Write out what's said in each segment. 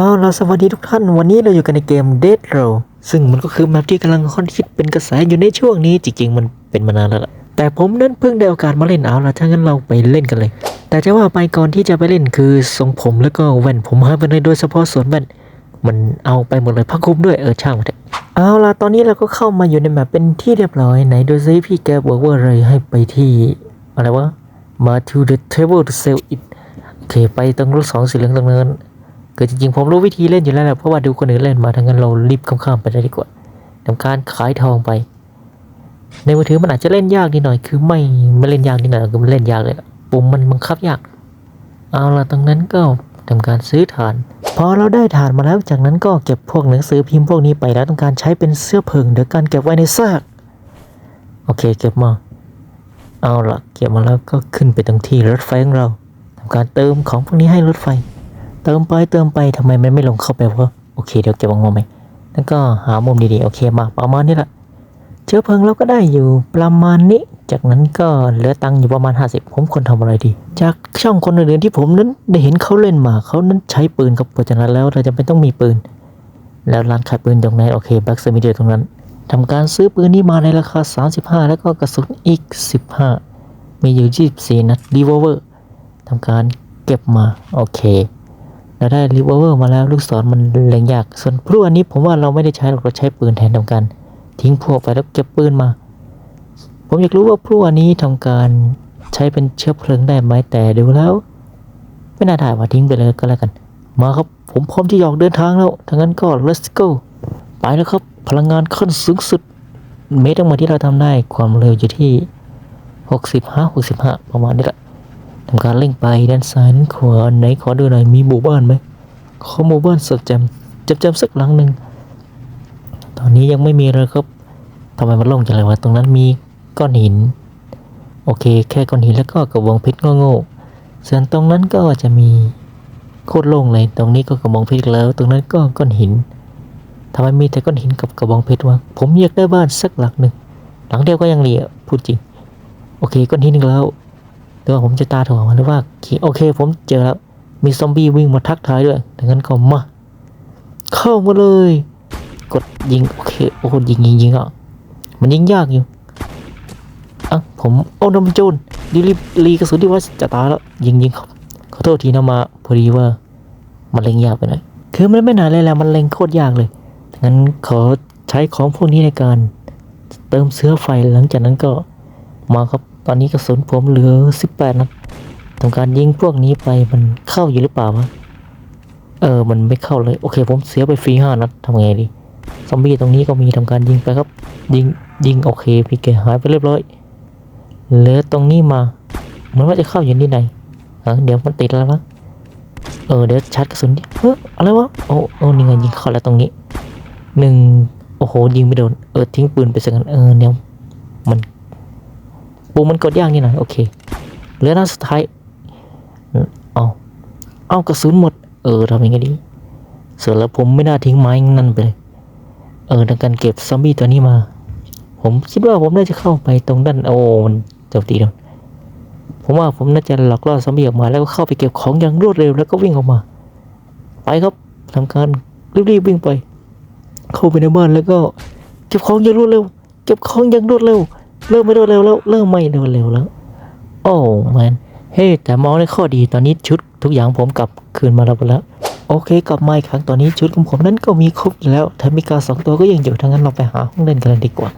เอาเราสวัสดีทุกท่านวันนี้เราอยู่กันในเกม Dead Row ซึ่งมันก็คือแมปที่กำลังค่อนคิดเป็นกระแสอยู่ในช่วงนี้จริง ๆ มันเป็นมานานแล้วล่ะแต่ผมนั้นเพิ่งได้โอกาสมาเล่นเอาละถ้างั้นเราไปเล่นกันเลย แต่จะว่าไปก่อนที่จะไปเล่นคือทรงผมแล้วก็แว่นผมหายไปเลยโดยเฉพาะส่วนแว่นมันเอาไปหมดเลยพักคุมด้วยเออช่างมันเถอะเอาละตอนนี้เราก็เข้ามาอยู่ในแมปเป็นที่เรียบร้อยไหนดูซิพี่แกบอกว่าอะไรให้ไปที่อะไรวะมา to the table to sell it โอเคไปตรงรูปสองสีเหลืองตรงนั้น คือจริงๆผมรู้วิธีเล่นอยู่แล้วแหละเพราะว่าดูคนอื่นเล่นมาทั้งนั้นเรารีบข้ามๆไปได้ดีกว่าทำการขายทองไป ในมือถือมันอาจจะเล่นยากนิดหน่อย คือไม่ไม่เล่นยากนิดหน่อยคือมันเล่นยากเลยปุ่มมันบังคับยาก เอาละตรงนั้นก็ทำการซื้อฐาน พอเราได้ฐานมาแล้วจากนั้นก็เก็บพวกหนังสือพิมพ์พวกนี้ไปแล้วต้องการใช้เป็นเสื้อผึ่งเดี๋ยวการเก็บไว้ในซากโอเคเก็บมา เอาละเก็บมาแล้วก็ขึ้นไปตรงที่รถไฟของเราทำการเติมของพวกนี้ให้รถไฟ เติมไปเติมไปทำไมมันไม่ลงเข้าไปวะโอเคเดี๋ยวเก็บออกมไหมแล้วก็หามุมดีๆโอเคมาประมาณนี้แหละเชื้อเพลิงเราก็ได้อยู่ประมาณนี้ จากนั้นก็เหลือตังค์อยู่ประมาณ 50 ผมควรทำอะไรดี จากช่องคนอื่นๆที่ผมนั้นได้เห็นเขาเล่นมาเขานั้นใช้ปืนครับเพราะฉะนั้นแล้วเราจะเป็นต้องมีปืน แล้วร้านขายปืนตรงไหนโอเคแบ็กเซมิเดียตรงนั้นทำการซื้อปืนนี้มาในราคา 35 แล้วก็กระสุนอีก 15 มีอยู่ 24 นัดรีวอเวอร์ทำการเก็บมา โอเค เราได้รีเวอร์มาแล้วลูกศรมันเล็งยาก ส่วนพลุอันนี้ผมว่าเราไม่ได้ใช้เราใช้ปืนแทนทำการทิ้งพวกไปแล้วเก็บปืนมา ผมอยากรู้ว่าพลุอันนี้ทำการใช้เป็นเชื้อเพลิงได้ไหมแต่ดูแล้ว ไม่น่าได้ว่าทิ้งไปเลยก็แล้วกัน มาครับผมพร้อมที่จะออกเดินทางแล้วถ้างั้นก็ let's go ไปแล้วครับ พลังงานขั้นสูงสุด เมตรทั้งหมดที่เราทำได้ความเร็วอยู่ที่65 65 ประมาณนี้แหละ ทำการเร่งไปด้านซ้ายด้านขวาไหนขอดูหน่อยมีหมู่บ้านไหมขอหมู่บ้านสดแจมจำจำสักหลังหนึ่งตอนนี้ยังไม่มีเลยครับทำไมมันโล่งจังเลยวะตรงนั้นมีก้อนหิน โอเค แค่ก้อนหินแล้วก็กระบองเพชรโง่ๆส่วนตรงนั้นก็จะมีโคตรโล่งเลย ตรงนี้ก็กระบองเพชรแล้ว ตรงนั้นก็ก้อนหินทำไมมีแต่ก้อนหินกับกระบองเพชรวะผมอยากได้บ้านสักหลังหนึ่งหลังเดียวก็ยังเหลียพูดจริงโอเคก้อนหินอีกแล้ว แต่ว่าผมจะตาถั่วมาหรือว่าโอเค ผมเจอแล้วมีซอมบี้วิ่งมาทักทายด้วยดังนั้นก็มาเข้ามาเลย กดยิงโอเคโอ้โหยิงยิงยิงอะมันยิงยากอยู่อะผมโอ้นมันโจรรีรีรีกระสุนที่ว่าจะตายแล้วยิงยิงครับขอโทษทีนะมาพอดีว่ามันเล็งยากไปหน่อยคือมันไม่นานเลยแหละมันเล็งโคตรยากเลยงั้นขอใช้ของพวกนี้ในการเติมเสื้อไฟหลังจากนั้นก็มาครับ ตอนนี้กระสุนผมเหลือ 18นัดทำการยิงพวกนี้ไปมันเข้าอยู่หรือเปล่าวะ เออ มันไม่เข้าเลย โอเค ผมเสียไปฟรีห้านัดทำไงดี ซอมบี้ตรงนี้ก็มีทำการยิงไปครับ ยิง ยิงโอเค พี่แกหายไปเรียบร้อย เหลือตรงนี้มา เหมือนว่าจะเข้าอยู่ที่ไหนอะเดี๋ยวมันติดแล้วมั้งเออ เดี๋ยวชาร์จกระสุนดิเฮ้ยอะไรวะ โอ้โอ้นี่ไงยิงเข้าแล้วตรงนี้ หนึ่ง โอ้โห ยิงไม่โดน เออ ทิ้งปืนไปสักกันเออ เดี๋ยว ปูมันกดยากนี่หน่อยโอเคเหลือนัดสุดท้ายเอาเอากระสุนหมด เออทำยังไงดีเสร็จแล้วผมไม่น่าทิ้งไม้นั่นไปเลยเออในการเก็บซอมบี้ตัวนี้มา ผมคิดว่าผมน่าจะเข้าไปตรงด้านโอ้มันจมตีแล้วผมว่าผมน่าจะหลอกล่อซอมบี้ออกมาแล้วก็เข้าไปเก็บของอย่างรวดเร็วแล้วก็วิ่งออกมา ไปครับทำการรีบๆวิ่งไป เข้าไปในบ้านแล้วก็ เก็บของอย่างรวดเร็ว เก็บของอย่างรวดเร็ว เริ่มไม่รวดเร็วแล้วเริ่มไม่รวดเร็วแล้ว โอ้แมนเฮ้แต่มองในข้อดีตอนนี้ชุดทุกอย่างผมกลับคืนมาแล้วหมดแล้ว โอเคกลับมาอีกครั้งตอนนี้ชุดของผมนั้นก็มีครบแล้วแถมมีกาสองตัวก็ยังอยู่ทั้งนั้นเราไปหาห้องเล่นกันเลยดีกว่า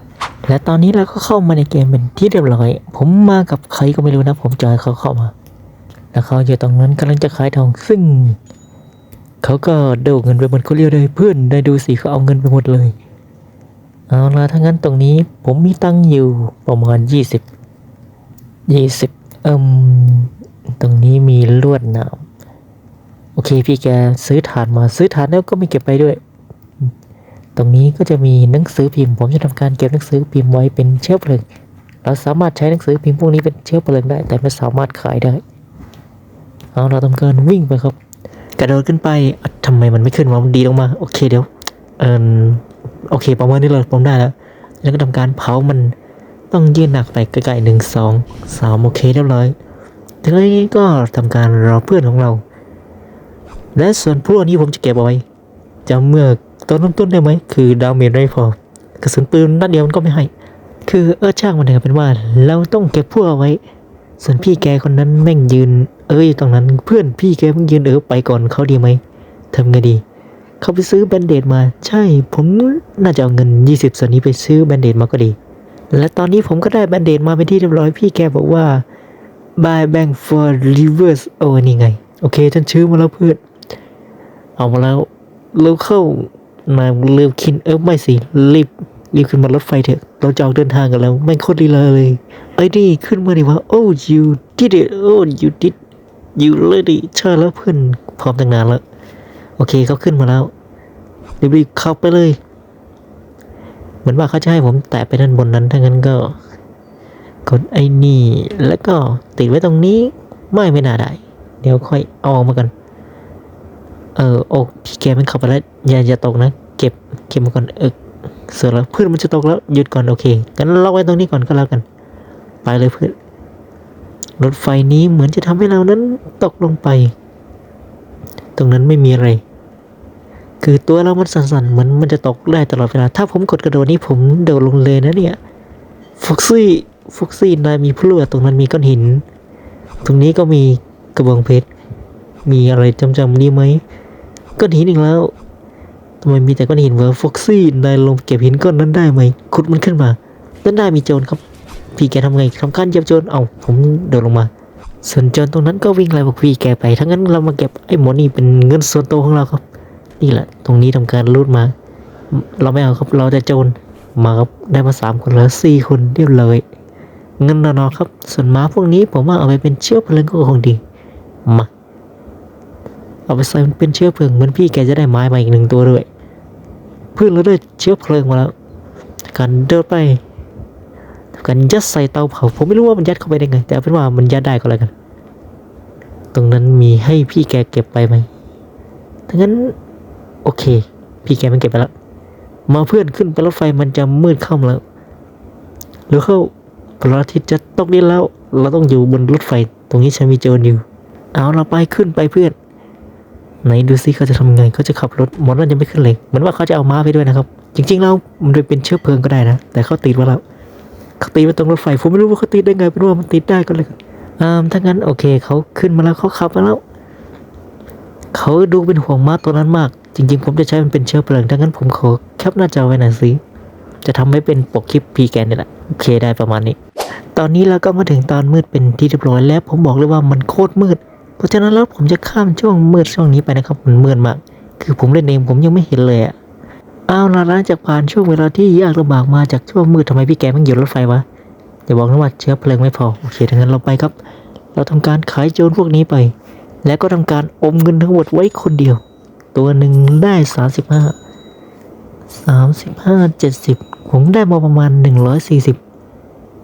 และตอนนี้เราก็เข้ามาในเกมเป็นที่เรียบร้อย ผมมากับใครก็ไม่รู้นะ ผมจอยเขาเข้ามา แล้วเขาอยู่ตรงนั้นกำลังจะขายทองซึ่ง เขาก็โดเงินไปหมดเขาเรียกเลยเพื่อนได้ดูสิเขาเอาเงินไปหมดเลย เอาละถ้างั้นตรงนี้ผมมีตังอยู่ประมาณยี่สิบยี่สิบเอิมตรงนี้มีลวดหนามโอเคพี่แกซื้อฐานมาซื้อฐานแล้วก็ไม่เก็บไปด้วย ตรงนี้ก็จะมีหนังสือพิมพ์ ผมจะทำการเก็บหนังสือพิมพ์ไว้เป็นเชื้อเพลิง เราสามารถใช้หนังสือพิมพ์พวกนี้เป็นเชื้อเพลิงได้ แต่ไม่สามารถขายได้ เอาเราทำการวิ่งไปครับ กระโดดขึ้นไปอะทำไมมันไม่ขึ้นวะมันดีลงมา โอเคเดี๋ยว เออ โอเค ประมาณนี้เลยผมได้แล้ว แล้วก็ทำการเผามันต้องยื่นหนักไปใกล้ๆหนึ่งสองสามโอเคเรียบร้อยทีนี้ก็ทำการรอเพื่อนของเรา และส่วนพวกนี้ผมจะเก็บเอาไว้จำเมื่อตอนเริ่มต้นได้ไหมคือดาวเมจไม่พอกระสุนปืนนัดเดียวมันก็ไม่ให้ คือเออช่างมันเถอะเป็นว่า เราต้องเก็บพวกเอาไว้ ส่วนพี่แกคนนั้นแม่งยืน เอ้ยตรงนั้นเพื่อนพี่แกเพิ่งยืนเออไปก่อนเขาดีไหมทำไงดี เขาไปซื้อแบนเดดมา ใช่ ผมน่าจะเอาเงิน 20 ส่วนนี้ไปซื้อแบนเดดมาก็ดี และตอนนี้ผมก็ได้แบนเดดมาเป็นที่เรียบร้อยพี่แกบอกว่า buy bank for reverse โอ้นี่ไง โอเค ฉันชื่อมาแล้วเพื่อนเอามาแล้วเร็วเข้ามาเร็วคินเออไม่สิรีบรีบขึ้นมารถไฟเถอะ เราจะออกเดินทางกันแล้ว ไม่โคตรดีเลยไอ้นี่ขึ้นมาดิว่า oh you did it oh you did you really ใช่แล้วเพื่อนพร้อมตั้งนานแล้ว โอเคเขาขึ้นมาแล้วรีบๆเข้าไปเลย เหมือนว่าเขาจะให้ผมแตะไปด้านบนนั้นถ้างั้นก็ กดไอ้นี่แล้วก็ติดไว้ตรงนี้ไม่ไม่น่าได้ เดี๋ยวค่อยเอาออกมากัน เออโอ้พี่แกมันเข้าไปแล้วอย่าอย่าตกนะ เก็บเก็บมาก่อนเออเสร็จแล้วเพื่อนมันจะตกแล้วหยุดก่อนโอเคงั้นเราไว้ตรงนี้ก่อนก็แล้วกัน ไปเลยเพื่อนรถไฟนี้เหมือนจะทำให้เรานั้นตกลงไป ตรงนั้นไม่มีอะไร คือตัวเรามันสั่นๆเหมือนมันจะตกได้ตลอดเวลา ถ้าผมกดกระโดดนี้ผมโดดลงเลยนะเนี่ยฟ็อกซี่ฟ็อกซี่นายมีพลั่วตรงนั้นมีก้อนหิน ตรงนี้ก็มีกระบองเพชร มีอะไรจำจำๆนี่ไหมก้อนหินอีกแล้วทำไมมีแต่ก้อนหินวะฟ็อกซี่นายลงเก็บหินก้อนนั้นได้ไหมขุดมันขึ้นมาด้านหน้ามีโจรครับ พี่แกทำไงทำการเยียบโจรเอาผมเดินลงมาส่วนโจรตรงนั้นก็วิ่งไล่พวกพี่แกไปทั้งนั้นเรามาเก็บไอ้หมอนี่เป็นเงินส่วนตัวของเราครับ นี่แหละ ตรงนี้ทำการรูดมา เราไม่เอาครับ เราจะโจร มาครับ ได้มาสามคนแล้วสี่คนเรียบเลยเงินนอนครับ ส่วนม้าพวกนี้ผมว่าเอาไปเป็นเชื้อเพลิงก็คงดี มา เอาไปใส่เป็นเชื้อเพลิงเหมือนพี่แกจะได้ไม้มาอีกหนึ่งตัวด้วย เพื่อนเราได้เชื้อเพลิงมาแล้วการเดินไปการยัดใส่เตาเผา ผมไม่รู้ว่ามันยัดเข้าไปได้ไง แต่เป็นว่ามันยัดได้ก็แล้วกัน ตรงนั้นมีให้พี่แกเก็บไปไหมถ้างั้น โอเค พี่แกมันเก็บไปแล้ว มาเพื่อนขึ้นไปรถไฟมันจะมืดค่ำแล้วหรือเข้าพระอาทิตย์จะตกดินแล้ว เราต้องอยู่บนรถไฟตรงนี้ฉันมีโจรอยู่ เอาเราไปขึ้นไปเพื่อน ไหนดูซิเขาจะทำไงเขาจะขับรถมอนั่นยังไม่ขึ้นเลยเหมือนว่าเขาจะเอาม้าไปด้วยนะครับ จริง ๆ แล้วมันเป็นเชื้อเพลิงก็ได้นะ แต่เขาติดไว้แล้วเขาติดไว้ตรงรถไฟผมไม่รู้ว่าเขาติดได้ไงเป็นว่ามันติดได้ก็เลยอ่าถ้างั้นโอเคเขาขึ้นมาแล้วเขาขับมาแล้วเขาดูเป็นห่วงม้าตัวนั้นมาก จริงๆ ผมจะใช้มันเป็นเชื้อเพลิงถ้างั้นผมขอแคปหน้าจอไว้หน่อยสิจะทำให้เป็นปกคลิปพีแกนนี่แหละโอเคได้ประมาณนี้ ตอนนี้เราก็มาถึงตอนมืดเป็นที่เรียบร้อยแล้ว ผมบอกเลยว่ามันโคตรมืด เพราะฉะนั้นแล้วผมจะข้ามช่วงมืดช่วงนี้ไปนะครับมันมืดมาก คือผมเล่นเองผมยังไม่เห็นเลยอะเอาละหลังจากผ่านช่วงเวลาที่ยากลำบากมาจากช่วงมืดทำไมพี่แกมันหยุดรถไฟวะอย่าบอกนะว่าเชื้อเพลิงไม่พอโอเคถ้างั้นเราไปครับ เราทำการขายโจรพวกนี้ไป แล้วก็ทำการอมเงินทั้งหมดไว้คนเดียว ตัวหนึ่งได้สามสิบห้าสามสิบห้าเจ็ดสิบผมได้มาประมาณหนึ่งร้อยสี่สิบ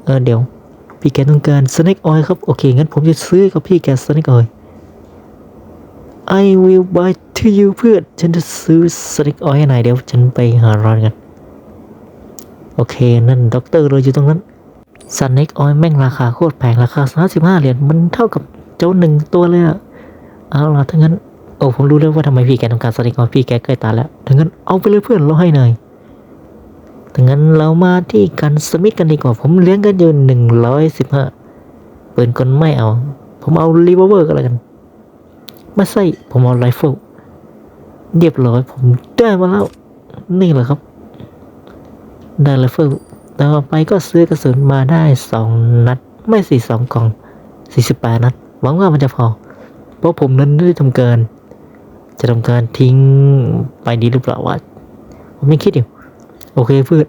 เออเดี๋ยว พี่แกต้องการสแน็คออยครับ โอเค งั้นผมจะซื้อกับพี่แกสแน็คออย I will buy to you เพื่อนฉันจะซื้อสแน็คออยให้นายเดี๋ยวฉันไปหาร้านกัน โอเค นั่นด็อกเตอร์เลยอยู่ตรงนั้นสแน็คออยแม่งราคาโคตรแพงราคาสามสิบห้าเหรียญมันเท่ากับเจ้าหนึ่งตัวเลยอะเอาล่ะถ้างั้น โอ้ผมรู้แล้วว่าทำไมพี่แกต้องการสติกรพี่แกใกล้ตายแล้วถ้างั้นเอาไปเลยเพื่อนเราให้หน่อยถ้างั้นเรามาที่กันสมิธกันดีกว่า ผมเลี้ยงกันอยู่หนึ่งร้อยสิบห้าปืนกลไม่เอา ผมเอารีเวอร์ก็แล้วกันไม่ใช่ผมเอาไรเฟิลเรียบร้อยผมได้มาแล้ว นี่แหละครับ ได้ไรเฟิลต่อไปก็ซื้อกระสุนมาได้สองนัด ไม่สี่สองกล่องสี่สิบแปดนัด หวังว่ามันจะพอ เพราะผมนั้นได้ทำการ จะทำการทิ้งไปดีหรือเปล่าวะผมยังคิดอยู่ โอเคเพื่อน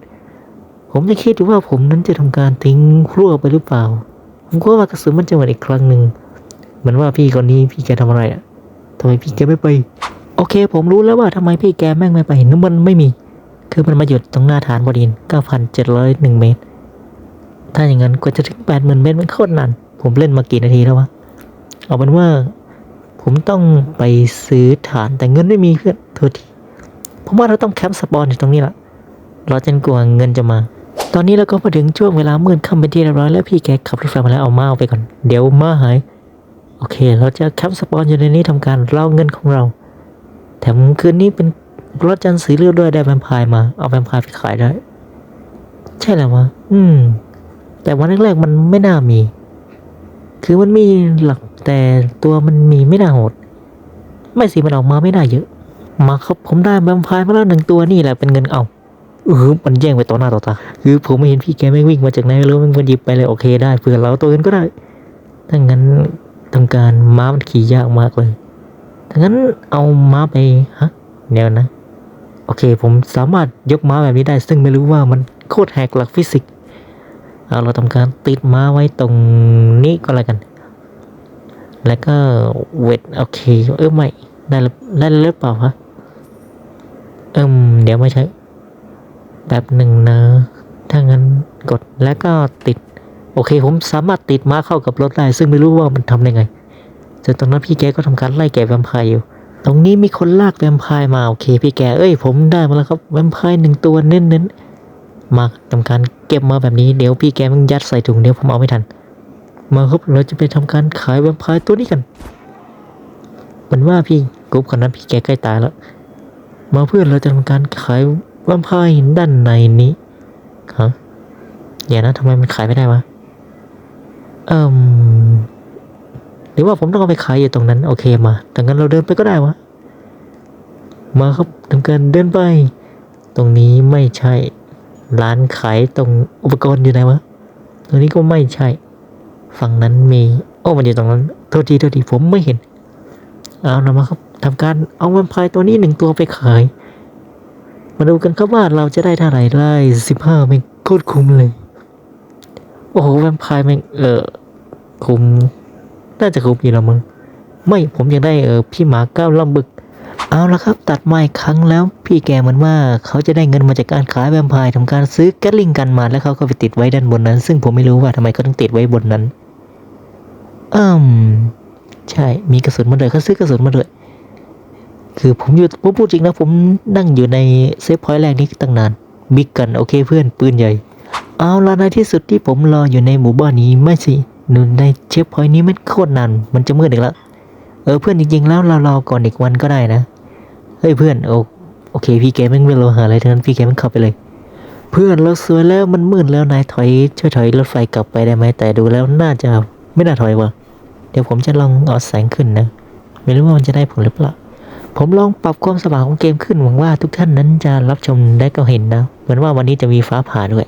ผมยังคิดอยู่ว่าผมนั้นจะทำการทิ้งครั่วไปหรือเปล่า ผมก็ว่ากระสุนมันจะหมดอีกครั้งหนึ่งเหมือนว่าพี่คนนี้พี่แกทำอะไรอะทำไมพี่แกไม่ไป โอเค ผมรู้แล้วว่าทำไมพี่แกแม่งไม่ไปน้ำมันไม่มี คือมันมาหยุดตรงหน้าฐานบดิน 9,701 เมตร ถ้าอย่างนั้นกว่าจะถึง 80,000 เมตรมันโคตรนาน ผมเล่นมากี่นาทีแล้ววะ เอาเป็นว่า ผมต้องไปซื้อฐานแต่เงินไม่มีเพื่อนโทษทีผมว่าเราต้องแคมป์สปอนอยู่ตรงนี้ละรอจนกว่าเงินจะมา ตอนนี้เราก็มาถึงช่วงเวลามืดค่ำเป็นที่เรียบร้อยแล้วพี่แกขับรถไฟมาแล้วเอามาเอาไปก่อน เดี๋ยวมาหาย โอเค เราจะแคมป์สปอนอยู่ในนี้ทำการเล่าเงินของเรา แถมคืนนี้เป็นรถจันทร์สีเลือดด้วยได้แวมไพร์มาเอาแวมไพร์ไปขายได้ ใช่แล้ววะอืม แต่วันแรกๆมันไม่น่ามี คือมันมีหลัก แต่ตัวมันมีไม่น่าโหด ไม่สิมันออกมาไม่ได้เยอะ มาครับผมได้แวมพร์มาแล้วหนึ่งตัวนี่แหละเป็นเงินเอาเออมันแย่งไปต่อหน้าต่อตาคือผมไม่เห็นพี่แกไม่วิ่งมาจากไหนแล้มันหยิบไปเลยโอเคได้เพื่อเราตัวอื่นก็ได้ถ้างั้นทำการม้ามันขี่ยากมากเลยถ้างั้นเอาม้าไปฮะเดี๋ยวนะ โอเค ผมสามารถยกม้าแบบนี้ได้ ซึ่งไม่รู้ว่ามันโคตรแหกหลักฟิสิกส์เอาเราทำการติดม้าไว้ตรงนี้ก็แล้วกัน แล้วก็เวทโอเคเออไม่ได้แล้วได้แล้วหรือเปล่าฮะเอิมเดี๋ยวไม่ใช่แบบหนึ่งนะ ถ้างั้นกดแล้วก็ติด โอเค ผมสามารถติดมาเข้ากับรถได้ ซึ่งไม่รู้ว่ามันทำยังไงจนตอนนั้นพี่แกก็ทำการไล่แกแวมไพร์อยู่ ตรงนี้มีคนลากแวมไพร์มา โอเค พี่แก เอ้ย ผมได้มาแล้วครับแวมไพร์หนึ่งตัวเน้นๆมาทำการเก็บมาแบบนี้ เดี๋ยวพี่แกมันยัดใส่ถุงเดี๋ยวผมเอาไม่ทัน มาครับเราจะไปทำการขายแวมไพร์ตัวนี้กันเหมันว่าพี่กรุ๊ปคนนั้นพี่แกใกล้ตายแล้ว มาเพื่อนเราจะทำการขายแวมไพร์ด้านในนี้ฮะอย่านะทำไมมันขายไม่ได้วะเอ่มหรือว่าผมต้องเอาไปขายอยู่ตรงนั้น โอเคมาดังนั้นเราเดินไปก็ได้วะมาครับทำการเดินไป ตรงนี้ไม่ใช่ ร้านขายตรงอุปกรณ์อยู่ไหนวะตรงนี้ก็ไม่ใช่ ฝั่งนั้นมีโอ้มันอยู่ตรงนั้นโทษทีโทษทีผมไม่เห็น เอาละมาครับทำการเอาแวมไพร์ตัวนี้หนึ่งตัวไปขาย มาดูกันครับว่าเราจะได้เท่าไหร่ได้สิบห้าเป็นโคตรคุ้มเลย โอ้โหแวมไพร์แม่งเออคุ้มน่าจะคุ้มอยู่แล้วมึงไม่ผมยังได้เออพี่หมาก้าวลำบึก เอาละครับตัดไม้ครั้งแล้วพี่แกเหมือนว่าเขาจะได้เงินมาจากการขายแวมไพร์ทำการซื้อแกลลิงกันมาแล้วเขาก็ไปติดไว้ด้านบนนั้น ซึ่งผมไม่รู้ว่าทำไมเขาต้องติดไว้บนนั้นอืมใช่มีกระสุนมาด้วยเขาซื้อกระสุนมาด้วยคือผมอยู่ผมพูดจริงนะผมนั่งอยู่ในเซฟพอยต์แรกนี้ตั้งนานบิ๊กกันโอเคเพื่อนปืนใหญ่ เอาละในที่สุดที่ผมรออยู่ในหมู่บ้านนี้ไม่สิหนูในเชฟพอยต์นี้มันโคตรนานมันจะมืดอีกแล้วเออเพื่อนจริงๆแล้วเรารอก่อนอีกวันก็ได้นะ เฮ้ยเพื่อนโอโอเค พี่แกแม่งไม่รอหาอะไรทั้งนั้นพี่แกม่งเข้าไปเลย เพื่อนเราสวยแล้วมันมืดแล้วนายถอยช่วยถอยรถไฟกลับไปได้ไหมแต่ดูแล้วน่าจะไม่น่าถอยว่ะเดี๋ยวผมจะลองเอาแสงขึ้นนะไม่รู้ว่ามันจะได้ผลหรือเปล่าผมลองปรับความสว่างของเกมขึ้นหวังว่าทุกท่านนั้นจะรับชมได้ก็เห็นนะ เหมือนว่าวันนี้จะมีฟ้าผ่าด้วย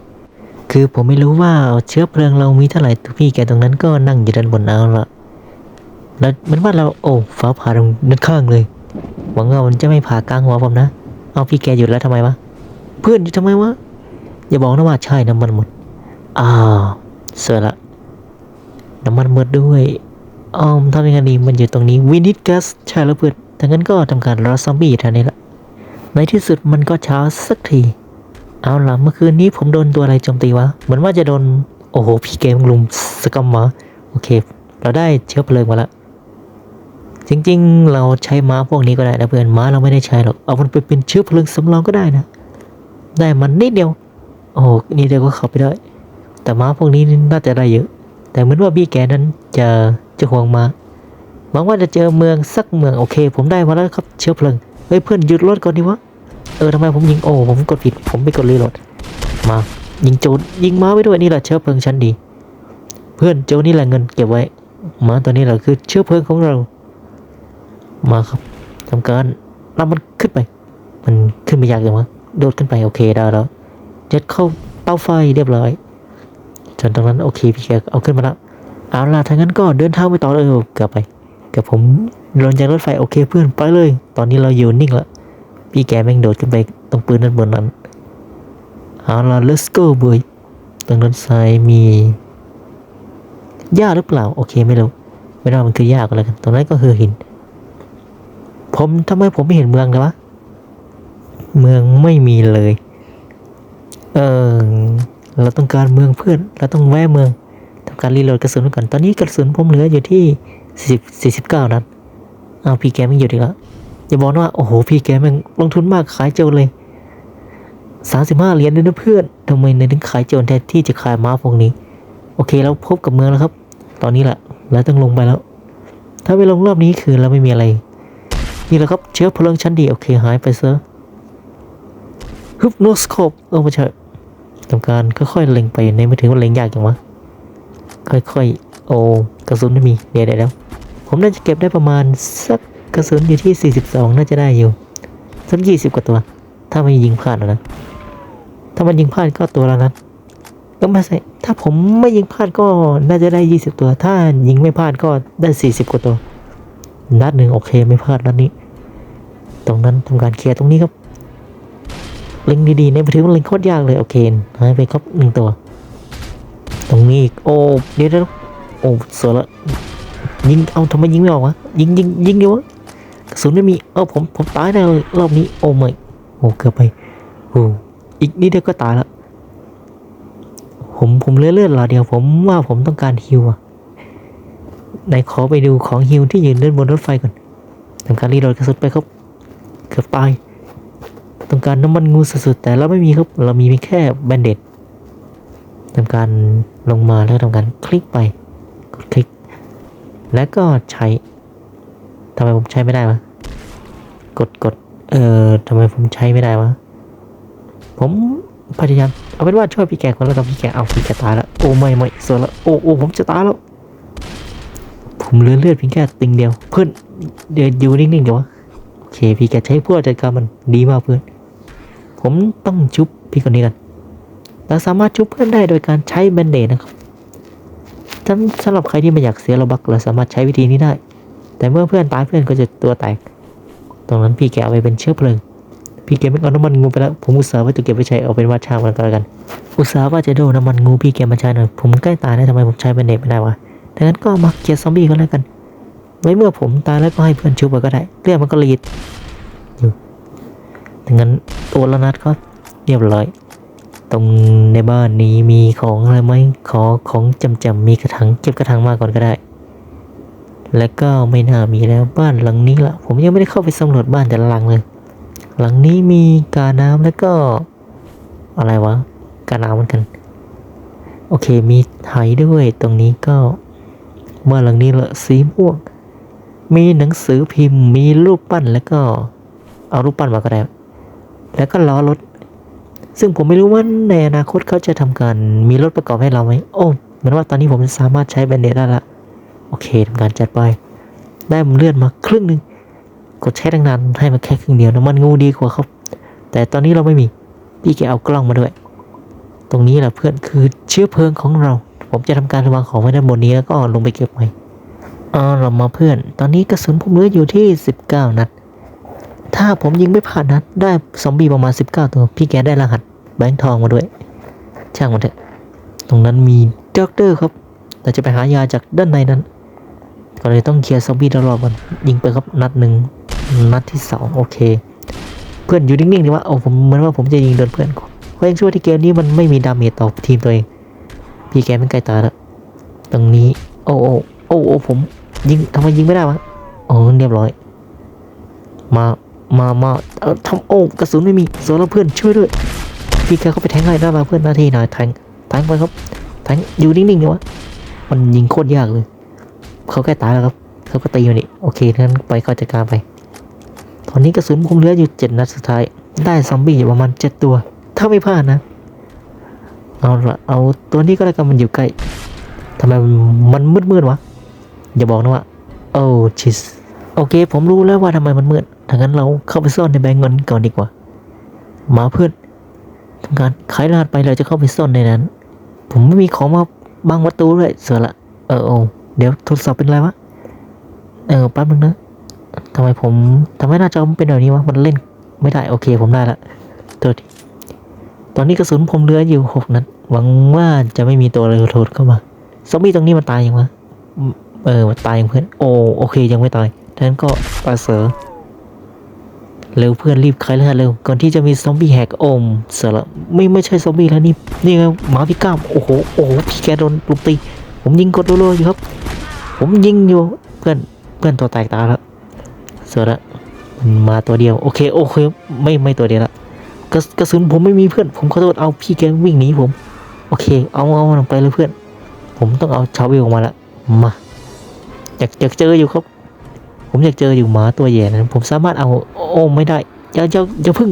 คือผมไม่รู้ว่าเชื้อเพลิงเรามีเท่าไหร่พี่แกตรงนั้นก็นั่งอยู่ด้านบนเอาละแล้วเหมันว่าเราโอ้ฟ้าผ่าตรงด้านข้างเลย วังว่ามันจะไม่ผ่ากลางหัวผมนะ เอาพี่แกหยุดแล้วทำไมวะ เพื่อนอยู่ทำไมวะ อย่าบอกนะว่าใช่น้ำมันหมด อ้าวเสือละ น้ำมันหมดด้วยอ้อมทำยังไงดีมันอยู่ตรงนี้วินิดกัสใช่แล้วเพื่อนถ้างั้นก็ทำการรอซอมบี้ท่านี้ละ ในที่สุดมันก็เช้าสักที เอาล่ะเมื่อคืนนี้ผมโดนตัวอะไรโจมตีวะ เหมือนว่าจะโดน โอ้โห พี่เกมลุมสกัมมา โอเค เราได้เชื้อเพลิงมาแล้ว จริงๆ เราใช้ม้าพวกนี้ก็ได้นะเพื่อนม้าเราไม่ได้ใช้หรอกเอามันไปเป็นเชื้อเพลิงสำรองก็ได้นะ ได้มันนิดเดียว โอ้นี่เดียวก็เข้าไปได้ แต่ม้าพวกนี้น่าจะได้เยอะ แต่เหมือนว่าพี่แกนั้นจะจะห่วงมาหวังว่าจะเจอเมืองสักเมืองโอเค ผมได้มาแล้วครับเชื้อเพลิงเฮ้ยเพื่อนหยุดรถก่อนดิวะเออทำไมผมยิงโอ้ผมกดผิด ผมไปกดรีโหลดมา ยิงโจยิงม้าไว้ด้วยนี่แหละเชื้อเพลิงชั้นดี เพื่อนโจนี่แหละเงินเก็บไว้ม้าตัวนี้แหละคือเชื้อเพลิงของเรา มาครับทำการนำมันขึ้นไป มันขึ้นไปยากเลยวะโดดขึ้นไปโอเคได้แล้วยัดเข้าเตาไฟเรียบร้อยจนตรงนั้นโอเคพี่แกเอาขึ้นมาแล้วเอาล่ะถ้างั้นก็เดินเท้าไปต่อเลยเกือบไปเกือบผมลงจากรถไฟโอเคเพื่อนไปเลย ตอนนี้เราอยู่นิ่งล้วพี่แกแม่งโดดขึ้นไปตรงปืนด้นบนนั้นเอาล่ะ let's go boy ตรงด้านซ้ายมีหญ้าหรือเปล่า โอเคไม่รู้ไม่รู้มันคือหญ้าก็แล้วกันตรงนั้นก็คือหิน ผมทำไมผมไม่เห็นเมืองเลยวะ เมืองไม่มีเลย เออ เราต้องการเมืองเพื่อน เราต้องแวะเมืองทำการรีโหลดกระสุนก่อน ตอนนี้กระสุนผมเหลืออยู่ที่สิบสี่สิบเก้านัดอ้าพี่แกไม่หยุดอีกแล้วอย่าบอกว่า โอ้โห พี่แกแม่งลงทุนมากขายโจรเลยสามสิบห้าเหรียญเลยนะเพื่อนทำไมในถึงขายโจรแทนที่จะขายม้าพวกนี้ โอเคเราพบกับเมืองแล้วครับ ตอนนี้แหละ เราต้องลงไปแล้ว ถ้าไม่ลงรอบนี้คือเราไม่มีอะไร นี่แหละครับเชื้อเพลิงชั้นดี โอเค หายไปซะฮึบโนสโคปเออไม่ใช่ทำการค่อยๆเล็งไปในไม่ถึงว่าเล็งยากจังวะค่อยๆ โอ้กระสุนไม่มีเดี๋ยวเดี๋ยวเดี๋ยวผมน่าจะเก็บได้ประมาณสักกระสุนอยู่ที่ 42 น่าจะได้อยู่สัก20 กว่าตัว ถ้าไม่ยิงพลาดนะ ถ้ามันยิงพลาดก็ตัวละนั้นก็ไม่ใช่ถ้าผมไม่ยิงพลาดก็น่าจะได้ 20 ตัว ถ้ายิงไม่พลาดก็ได้ 40 กว่าตัว นัดหนึ่งโอเคไม่พลาดนัดนี้ ตรงนั้นทำการเคลียร์ตรงนี้ครับเล็งดีๆในบันทึกมันเล็งโคตรยากเลยโอเคหายไปครับหนึ่งตัว ตรงนี้อีกโอ้เดี๋ยวเดี๋ยวโอ้สวยละยิงเอาทำไมยิงไม่ออกวะยิงยิงยิงเดียวะกระสุนไม่มีเออผมผมตายแน่เลยรอบนี้โอ้ไม่โอ้เกือบไปโอ้อีกนิดเดียวก็ตายละผมผมเลื่อนเลื่อนหลอเดียวผมว่าผมต้องการฮิวอะ ไหนขอไปดูของฮิวที่ยืนเล่นบนรถไฟก่อนทำการรีโหลดกระสุนไปครับ เกือบตาย ต้องการน้ำมันงูสุดๆแต่เราไม่มีครับ เรามีเพียงแค่แบนเด็ดทำการลงมาแล้วทำการคลิกไป กดคลิก แล้วก็ใช้ทำไมผมใช้ไม่ได้วะ กดกดเอ่อทำไมผมใช้ไม่ได้วะ ผมพยายามเอาเป็นว่าช่วยพี่แกก่อนแล้วกันพี่แกเอาพี่แกตายแล้ว โอ้ไม่ไม่ส่วนละโอ้โอ้ผมจะตายแล้ว ผมเลือเลือดเพียงแค่ติงเดียว เพื่อนเดี๋ยวอยู่นิ่งๆเดี๋ยววะโอเคพี่แกใช้พวกจัดการมันดีมากเพื่อน ผมต้องชุบพี่คนนี้กันเราสามารถชุบเพื่อนได้โดยการใช้แบนเดดนะครับสำสำหรับใครที่ไม่อยากเสียระบักเราสามารถใช้วิธีนี้ได้ แต่เมื่อเพื่อนตายเพื่อนก็จะตัวแตก ตรงนั้นพี่แกเอาไปเป็นเชื้อเพลิง พี่แกไม่เอาน้ำมันงูไปแล้ว ผมอุตส่าห์ว่าจะเก็บไว้ใช้เอาเป็นว่าช่างมันก็แล้วกัน อุตส่าห์ว่าจะโดนน้ำมันงูพี่แกมาใช้หน่อย ผมใกล้ตายแล้วทำไมผมใช้แบนเดดไม่ได้วะ ดังนั้นก็มาเกียร์ซอมบี้ก็แล้วกัน ไว้เมื่อผมตายแล้วก็ให้เพื่อนชุบไปก็ได้ เรื่องมันก็รีดอยู่ดังนั้นตัวละนัดก็เรียบร้อย ตรงในบ้านนี้มีของอะไรไหมขอของจำจำๆมีกระถางเก็บกระถางมาก่อนก็ได้ แล้วก็ไม่น่ามีแล้วบ้านหลังนี้ละผมยังไม่ได้เข้าไปสำรวจบ้านแต่ละหลังเลย หลังนี้มีกาน้ำแล้วก็ อะไรวะกาน้ำเหมือนกัน โอเคมีไหด้วยตรงนี้ก็ บ้านหลังนี้ละสีม่วง มีหนังสือพิมพ์ มีรูปปั้นแล้วก็เอารูปปั้นมาก็ได้ แล้วก็ล้อรถ ซึ่งผมไม่รู้ว่าในอนาคตเขาจะทำการมีรถประกอบให้เราไหม โอ้ เหมือนว่าตอนนี้ผมสามารถใช้แบนเดดได้ละ โอเคทำการจัดไป ได้ผมเลื่อนมาครึ่งหนึ่ง กดใช้ตั้งนานให้มาแค่ครึ่งเดียวน้ำมันงูดีกว่าครับ แต่ตอนนี้เราไม่มี พี่แกเอากล้องมาด้วย ตรงนี้แหละเพื่อนคือเชื้อเพลิงของเรา ผมจะทำการวางของไว้ด้านบนนี้แล้วก็ลงไปเก็บไว้เอาเรามาเพื่อน ตอนนี้กระสุนผมเหลืออยู่ที่ 19 นัด ถ้าผมยิงไม่ผ่านนัด ได้ซอมบี้ประมาณ 19 ตัว พี่แกได้รหัสแบงค์ทองมาด้วย ช่างมันเถอะ ตรงนั้นมีด็อกเตอร์ครับ เราจะไปหายาจากด้านในนั้นก็เลยต้องเคลียร์ซอมบี้ตลอดมันยิงไปครับนัดหนึ่งนัดที่สองโอเค เพื่อนอยู่นิ่งๆดีว่าโอ้ผมเหมือนว่าผมจะยิงโดนเพื่อนก่อนเพราะยังช่วยที่เกมนี้มันไม่มีดาเมจต่อทีมตัวเอง พี่แกมันใกล้ตายแล้ว ตรงนี้ โอ้โอ้โอ้โอ้ผม ยิงทำไมยิงไม่ได้วะอ๋อเรียบร้อย มามามาเออทำโอ้กระสุนไม่มีโซลเพื่อนช่วยด้วย พี่แกเขาไปแทงให้ได้มาเพื่อนหน้าที่หน่อยแทงแทงไปครับแทงอยู่นิ่งๆเนี่ยวะมันยิงโคตรยากเลย เขาใกล้ตายแล้วครับเขาก็ตีอยู่นี่โอเคงั้นไปเขาจัดการไป ตอนนี้กระสุนผมเหลืออยู่เจ็ดนัดสุดท้าย ได้ซอมบี้อยู่ประมาณเจ็ดตัว ถ้าไม่พลาดนะ เอาละเอาตัวนี้ก็แล้วกันมันอยู่ใกล้ทำไมมันมืดๆวะอย่าบอกนะว่าโอ้ชิสโอเค ผมรู้แล้วว่าทำไมมันมืดถ้างั้นเราเข้าไปซ่อนในแบงก์เงินก่อนดีกว่ามาเพื่อนทำการขายรหัสไปเราจะเข้าไปซ่อนในนั้น ผมไม่มีของมาบังประตูด้วยเสือละเออโอ้เดี๋ยวทดสอบเป็นไรวะเออแป๊บนึงนะทำไมผมทำไมหน้าจอมันเป็นแบบนี้วะมันเล่นไม่ได้โอเคผมได้ละตัวทีต อนนี้กระสุนผมเหลืออยู่หกนัดหวังว่าจะไม่มีตัวอะไรโทษเข้ามาซอมบี้ตรงนี้มันตายยังวะเออมันตายยังเพื่อนโอ้โอเคยังไม่ตายท่นั้นก็ปลาเสือเร็วเพื่อนรีบคลายรหัสเร็วก่อนที่จะมีซอมบี้แหกโอมเสือละไม่ไม่ใช่ซอมบี้แล้วนี่นี่ไงหมาพี่ก้ามโอ้โหโอ้โหพี่แกโดนลุมตีผมยิงกดรัวๆอยู่ครับ ผมยิงอยู่เพื่อนเพื่อนตัวแตกตาแล้วเสือละมันมาตัวเดียวโอเคโอเคไม่ไม่ตัวเดียวละ กระกระสุนผมไม่มีเพื่อน ผมขอโทษเอาพี่แกวิ่งหนีผม โอเค เอาเอามันไปเลยเพื่อน ผมต้องเอาชาวเวลออกมาละมาอยากอยากเจออยู่ครับ ผมอยากเจออยู่หมาตัวใหญ่นะผมสามารถเอาโอ้ไม่ได้อย่าอย่าอย่าพึ่ง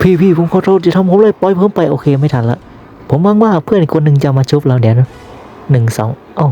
พี่พี่ผมขอโทษจะทำผมเลยปล่อยผมไปโอเคไม่ทันละผมหวังว่าเพื่อนอีกคนหนึ่งจะมาชุบเราเดี๋ยวนะหนึ่งสองเอ้า